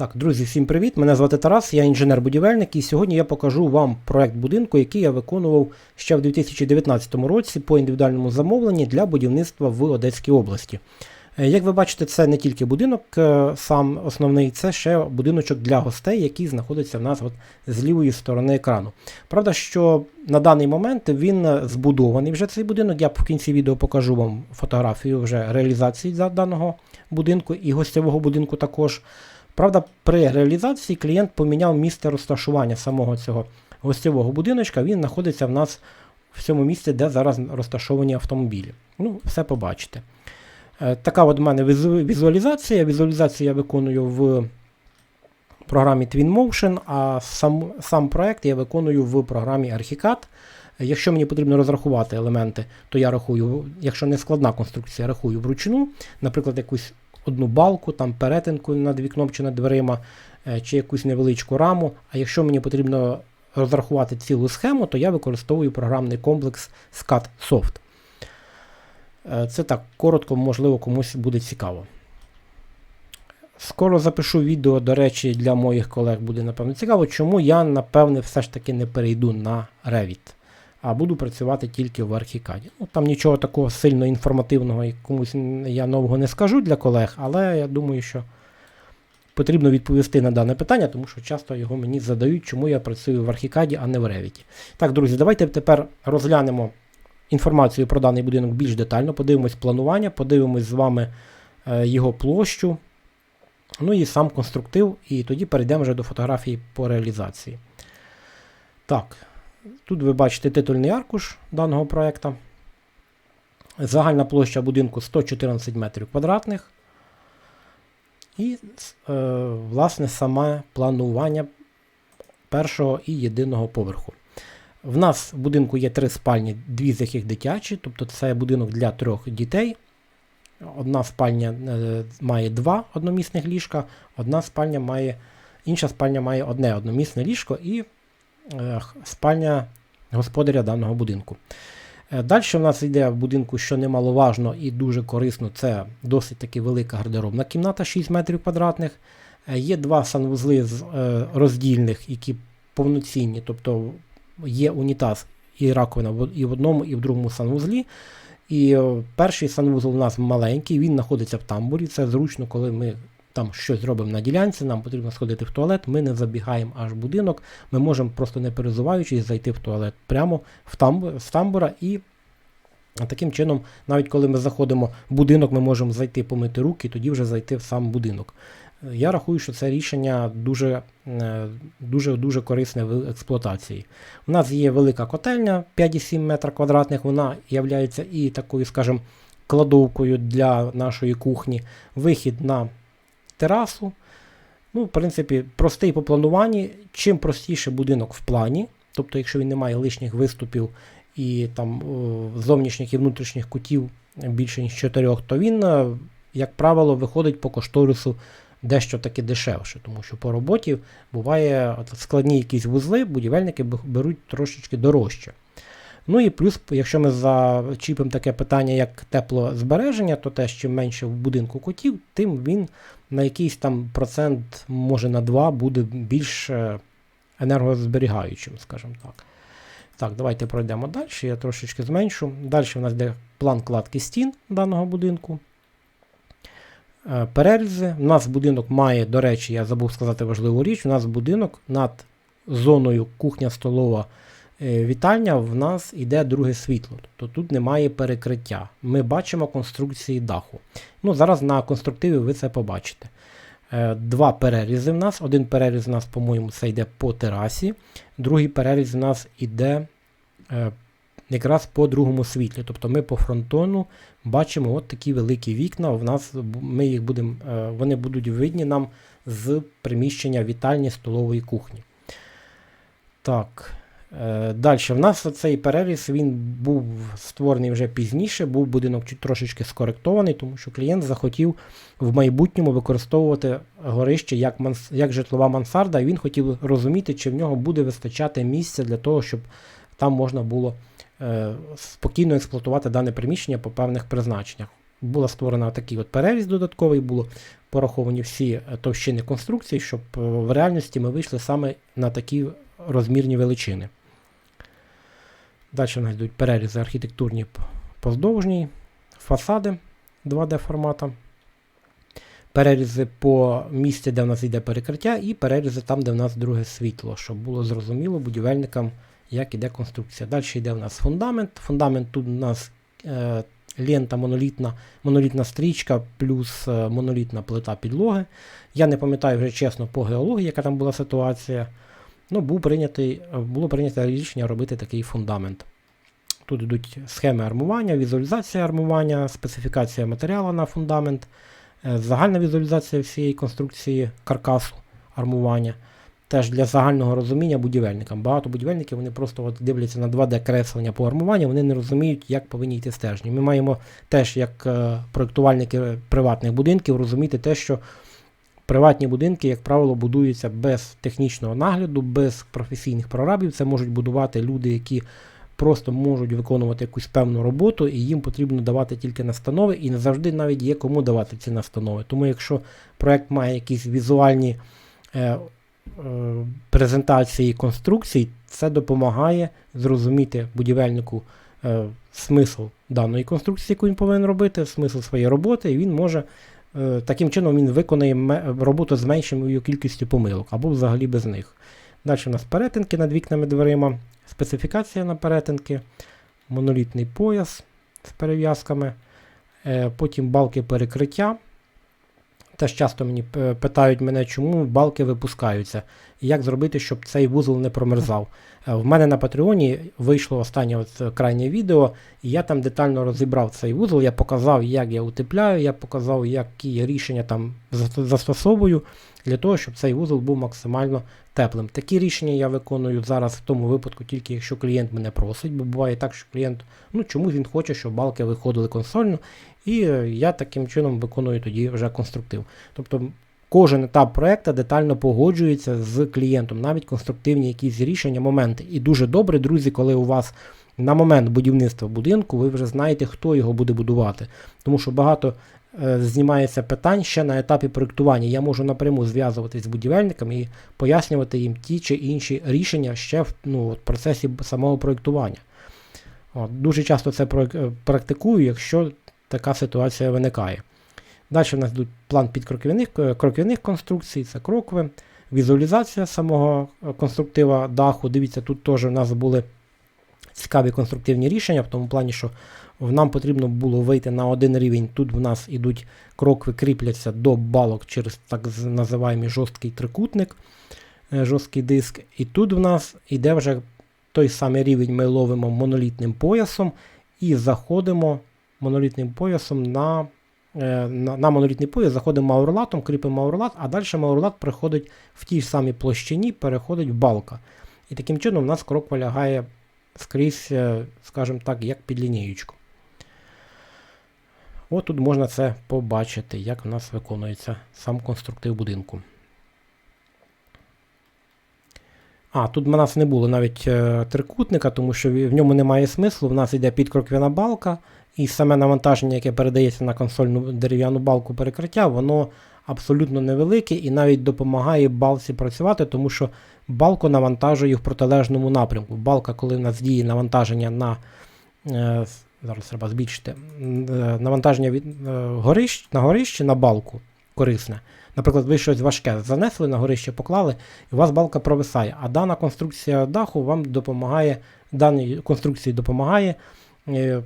Так, друзі, всім привіт! Мене звати Тарас, я інженер-будівельник, і сьогодні я покажу вам проект будинку, який я виконував ще в 2019 році по індивідуальному замовленні для будівництва в Одеській області. Е, Як ви бачите, це не тільки будинок, е, сам основний, це ще будиночок для гостей, який знаходиться в нас от з лівої сторони екрану. Правда, що на даний момент він збудований вже цей будинок. Я в кінці відео покажу вам фотографію вже реалізації даного будинку і гостєвого будинку також. Правда, при реалізації клієнт поміняв місце розташування самого цього гостєвого будиночка. Він знаходиться в нас в цьому місці, де зараз розташовані автомобілі. Ну, все побачите. Е, Така от в мене візуалізація. Візуалізацію я виконую в програмі Twinmotion, а сам, сам проект я виконую в програмі Archicad. Якщо мені потрібно розрахувати елементи, то я рахую, якщо не складна конструкція, я рахую вручну, наприклад, якусь одну балку, там перетинку над вікном чи над дверима, е, чи якусь невеличку раму. А якщо мені потрібно розрахувати цілу схему, то я використовую програмний комплекс SCAD-Soft. Е, Це так, коротко, можливо, комусь буде цікаво. Скоро запишу відео, до речі, для моїх колег буде, напевно, цікаво, чому я, напевне, все ж таки не перейду на Revit, а буду працювати тільки в Archicad. Ну, там нічого такого сильно інформативного і комусь я нового не скажу для колег, але я думаю, що потрібно відповісти на дане питання, тому що часто його мені задають, чому я працюю в Archicad, а не в Revit. Так, друзі, давайте тепер розглянемо інформацію про даний будинок більш детально, подивимось планування, подивимось з вами е, його площу, ну і сам конструктив, і тоді перейдемо вже до фотографії по реалізації. Так, тут ви бачите титульний аркуш даного проєкту. Загальна площа будинку 114 метрів квадратних. І, е, власне, саме планування першого і єдиного поверху. В нас в будинку є три спальні, дві з яких дитячі, тобто це будинок для трьох дітей. Одна спальня е, має два одномісних ліжка, одна спальня має, інша спальня має одне одномісне ліжко і спальня господаря даного будинку. Е, Далі в нас йде в будинку, що немаловажно і дуже корисно, це досить таки велика гардеробна кімната 6 метрів квадратних. Е, Є два санвузли з е, роздільних, які повноцінні, тобто є унітаз і раковина і в одному, і в другому санвузлі. І е, перший санвузол у нас маленький, він знаходиться в тамбурі. Це зручно, коли ми там щось робимо на ділянці, нам потрібно сходити в туалет, ми не забігаємо аж будинок, ми можемо просто не перезуваючись зайти в туалет прямо в тамбур, з тамбура і таким чином, навіть коли ми заходимо в будинок, ми можемо зайти помити руки, і тоді вже зайти в сам будинок. Я рахую, що це рішення дуже е, дуже дуже корисне в експлуатації. У нас є велика котельня 5,7 метра квадратних, вона є і такою, скажімо, кладовкою для нашої кухні. Вихід на терасу. Ну, в принципі, простий по плануванні. Чим простіше будинок в плані, тобто, якщо він не має лишніх виступів і там зовнішніх і внутрішніх кутів більше ніж чотирьох, то він, е, як правило, виходить по кошторису дещо таки дешевше, тому що по роботі буває складні якісь вузли, будівельники беруть трошечки дорожче. Ну і плюс, якщо ми зачіпимо таке питання, як теплозбереження, то те, чим менше в будинку котів, тим він на якийсь там процент, може на 2, буде більш е, енергозберігаючим, скажімо так. Так, давайте пройдемо далі. Я трошечки зменшу. Далі у нас йде план кладки стін даного будинку. Е, Перерізи. У нас будинок має, до речі, я забув сказати важливу річ. У нас будинок над зоною кухня-столова вітальня в нас йде друге світло. Тобто тут немає перекриття. Ми бачимо конструкції даху. Ну, зараз на конструктиві ви це побачите. Е, Два перерізи в нас. Один переріз у нас, по-моєму, це йде по терасі, другий переріз у нас йде е, якраз по другому світлі. Тобто ми по фронтону бачимо от такі великі вікна. В нас ми їх будемо, е, вони будуть видні нам з приміщення вітальні столової кухні. Так. Е, Далі в нас цей переріз він був створений вже пізніше, був будинок трошечки скоректований, тому що клієнт захотів в майбутньому використовувати горище як, манс, як житлова мансарда, і він хотів розуміти, чи в нього буде вистачати місця для того, щоб там можна було е, спокійно експлуатувати дане приміщення по певних призначеннях. Була створена такий от переріз додатковий, було пораховані всі е, товщини конструкції, щоб в реальності ми вийшли саме на такі розмірні величини. Далі у нас йдуть перерізи архітектурні поздовжні, фасади 2D формата, перерізи по місці, де в нас йде перекриття, і перерізи там, де в нас друге світло, щоб було зрозуміло будівельникам, як іде конструкція. Далі йде в нас фундамент. Фундамент тут у нас е, лента монолітна, монолітна стрічка плюс е, монолітна плита підлоги. Я не пам'ятаю вже чесно по геології, яка там була ситуація. Ну, був прийнятий, було прийнято рішення робити такий фундамент. Тут йдуть схеми армування, візуалізація армування, специфікація матеріалу на фундамент, е, загальна візуалізація всієї конструкції каркасу армування. Теж для загального розуміння будівельникам. Багато будівельників вони просто от дивляться на 2D-креслення по армуванню, вони не розуміють, як повинні йти стежні. Ми маємо теж, як е, проєктувальники приватних будинків, розуміти те, що приватні будинки, як правило, будуються без технічного нагляду, без професійних прорабів. Це можуть будувати люди, які просто можуть виконувати якусь певну роботу, і їм потрібно давати тільки настанови, і не завжди навіть є кому давати ці настанови. Тому якщо проект має якісь візуальні е, е, презентації конструкцій, це допомагає зрозуміти будівельнику е, смисл даної конструкції, яку він повинен робити, смисл своєї роботи, і він може. Е, Таким чином він виконає роботу з меншою кількістю помилок або взагалі без них. Далі у нас перетинки над вікнами дверима, специфікація на перетинки, монолітний пояс з перев'язками, е, потім балки перекриття. Теж часто мені е, питають мене, чому балки випускаються, і як зробити, щоб цей вузол не промерзав. Е, В мене на Патреоні вийшло останнє от е, крайнє відео, і я там детально розібрав цей вузол, я показав, як я утепляю, я показав, які рішення там застосовую для того, щоб цей вузол був максимально теплим. Такі рішення я виконую зараз в тому випадку, тільки якщо клієнт мене просить, бо буває так, що клієнт, ну чомусь він хоче, щоб балки виходили консольно, і е, я таким чином виконую тоді вже конструктив. Тобто кожен етап проекту детально погоджується з клієнтом, навіть конструктивні якісь рішення, моменти. І дуже добре, друзі, коли у вас на момент будівництва будинку ви вже знаєте, хто його буде будувати. Тому що багато е, знімається питань ще на етапі проєктування. Я можу напряму зв'язуватись з будівельниками і пояснювати їм ті чи інші рішення ще в ну, процесі самого проєктування. От, дуже часто це е, практикую, якщо така ситуація виникає. Далі в нас йдуть план підкроківних е, кроківних конструкцій, це крокви, візуалізація самого е, конструктива даху. Дивіться, тут теж в нас були цікаві конструктивні рішення, в тому плані, що нам потрібно було вийти на один рівень. Тут в нас ідуть крокви, кріпляться до балок через так називаємий жорсткий трикутник, е, жорсткий диск. І тут в нас іде вже той самий рівень, ми ловимо монолітним поясом і заходимо монолітним поясом на, е, на, на монолітний пояс, заходимо маурлатом, кріпимо маурлат, а далі маурлат приходить в тій самій площині, переходить в балка. І таким чином у нас крок лягає скрізь, е, скажімо так, як під лінієчку. От тут можна це побачити, як в нас виконується сам конструктив будинку. А, тут в нас не було навіть е, трикутника, тому що в ньому немає смислу. В нас йде підкроквяна балка, і саме навантаження, яке передається на консольну дерев'яну балку перекриття, воно абсолютно невелике і навіть допомагає балці працювати, тому що балку навантажує в протилежному напрямку. Балка, коли в нас діє навантаження на е, зараз треба збільшити е, навантаження від е, горищ, на горище на балку корисне. Наприклад, ви щось важке занесли на горище, поклали, і у вас балка провисає. А дана конструкція даху вам допомагає, даній конструкції допомагає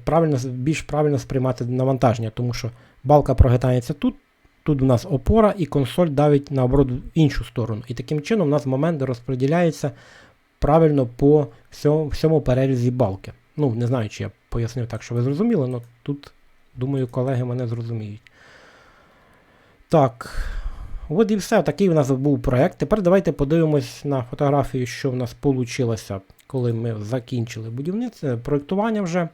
правильно, більш правильно сприймати навантаження, тому що балка прогинається тут, тут у нас опора, і консоль давить наоборот в іншу сторону. І таким чином у нас момент розподіляється правильно по всьому, всьому перерізі балки. Ну, не знаю, чи я пояснив так, що ви зрозуміли, але тут, думаю, колеги мене зрозуміють. Так. От і все. Такий у нас був проект. Тепер давайте подивимось на фотографію, що в нас вийшло, коли ми закінчили будівництво, проєктування вже.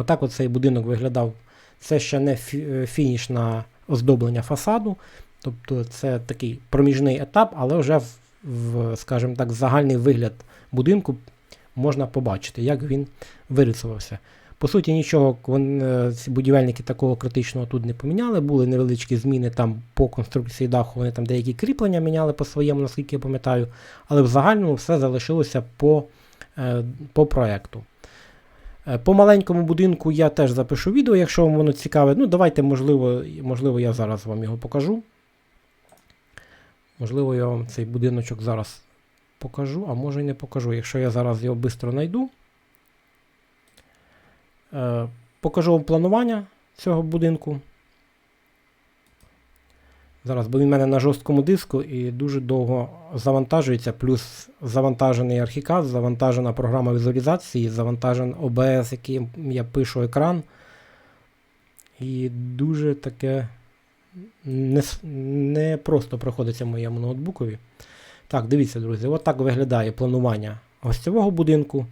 Отак от цей будинок виглядав. Це ще не фі- фініш на оздоблення фасаду. Тобто це такий проміжний етап, але вже в, в скажімо так, загальний вигляд будинку можна побачити, як він вирисувався. По суті, нічого е, ці будівельники такого критичного тут не поміняли. Були невеличкі зміни там по конструкції даху, вони там деякі кріплення міняли по своєму, наскільки я пам'ятаю. Але в загальному все залишилося по, е, по проекту. Е, По маленькому будинку я теж запишу відео, якщо вам воно цікаве. Ну, давайте, можливо, можливо, я зараз вам його покажу. Можливо, я вам цей будиночок зараз покажу, а може і не покажу. Якщо я зараз його швидко знайду. Е, покажу вам планування цього будинку. Зараз, бо він в мене на жорсткому диску і дуже довго завантажується, плюс завантажений архікад, завантажена програма візуалізації, завантажен OBS, який я пишу екран. І дуже таке не, не просто проходиться моєму ноутбукові. Так, дивіться, друзі, от так виглядає планування гостьового будинку.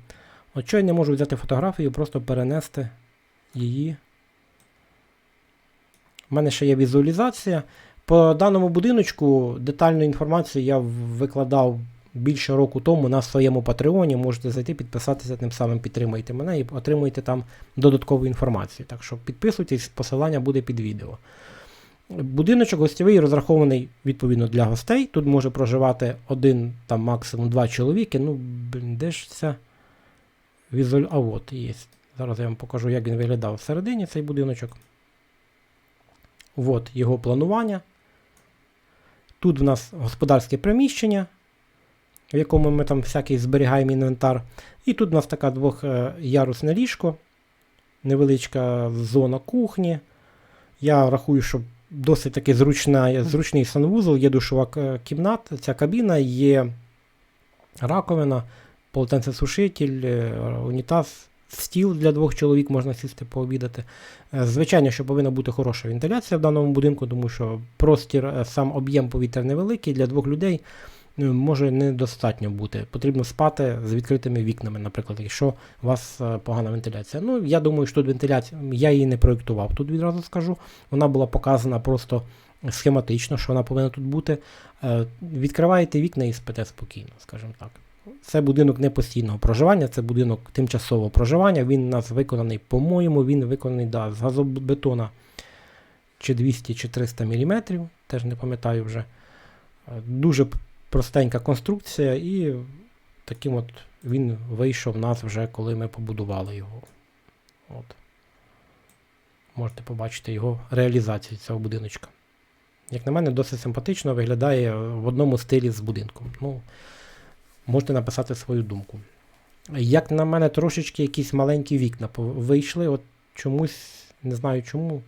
От що я не можу взяти фотографію, просто перенести її. У мене ще є візуалізація. По даному будиночку детальну інформацію я викладав більше року тому на своєму Патреоні. Можете зайти, підписатися, тим самим підтримайте мене і отримуєте там додаткову інформацію. Так що підписуйтесь, посилання буде під відео. Будиночок гостєвий розрахований відповідно для гостей. Тут може проживати один, там максимум два чоловіки. Ну, де ж ця візуаль... А от є. Зараз я вам покажу, як він виглядав всередині цей будиночок. От його планування. Тут в нас господарське приміщення, в якому ми там всякий зберігаємо інвентар. І тут у нас така двохярусне ліжко, невеличка зона кухні. Я рахую, що досить таки зручна, зручний санвузол, є душова кімната, ця кабіна, є раковина, полотенцесушитель, е, унітаз, стіл для двох чоловік можна сісти пообідати. Е, Звичайно, що повинна бути хороша вентиляція в даному будинку, тому що простір, е, сам об'єм повітря невеликий, для двох людей е, може недостатньо бути. Потрібно спати з відкритими вікнами, наприклад, якщо у вас погана вентиляція. Ну, я думаю, що тут вентиляція, я її не проєктував, тут відразу скажу. Вона була показана просто схематично, що вона повинна тут бути. Відкриваєте вікна і спите спокійно, скажімо так. Це будинок не постійного проживання, це будинок тимчасового проживання. Він у нас виконаний, по-моєму, він виконаний да, з газобетона чи 200 чи 300 мм, теж не пам'ятаю вже. Дуже простенька конструкція, і таким от він вийшов в нас вже, коли ми побудували його. От. Можете побачити його реалізацію цього будиночка. Як на мене, досить симпатично виглядає в одному стилі з будинком. Ну, можете написати свою думку. Як на мене, трошечки якісь маленькі вікна вийшли, от чомусь, не знаю чому.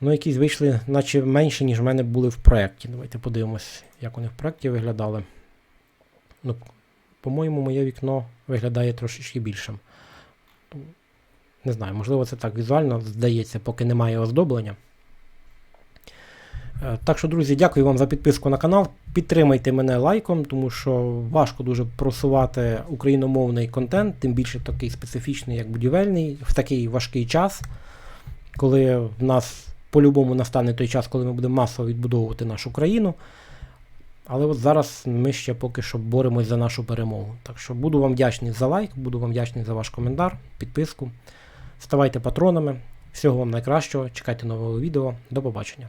Ну, якісь вийшли, наче менше, ніж в мене були в проєкті. Давайте подивимось, як вони в проєкті виглядали. Ну, по-моєму, моє вікно виглядає трошечки більшим. Не знаю, можливо, це так візуально здається, поки немає оздоблення. Е, Так що, друзі, дякую вам за підписку на канал. Підтримайте мене лайком, тому що важко дуже просувати україномовний контент, тим більше такий специфічний, як будівельний, в такий важкий час, коли в нас по-любому настане той час, коли ми будемо масово відбудовувати нашу країну. Але от зараз ми ще поки що боремось за нашу перемогу. Так що буду вам вдячний за лайк, буду вам вдячний за ваш коментар, підписку. Ставайте патронами. Всього вам найкращого. Чекайте нового відео. До побачення.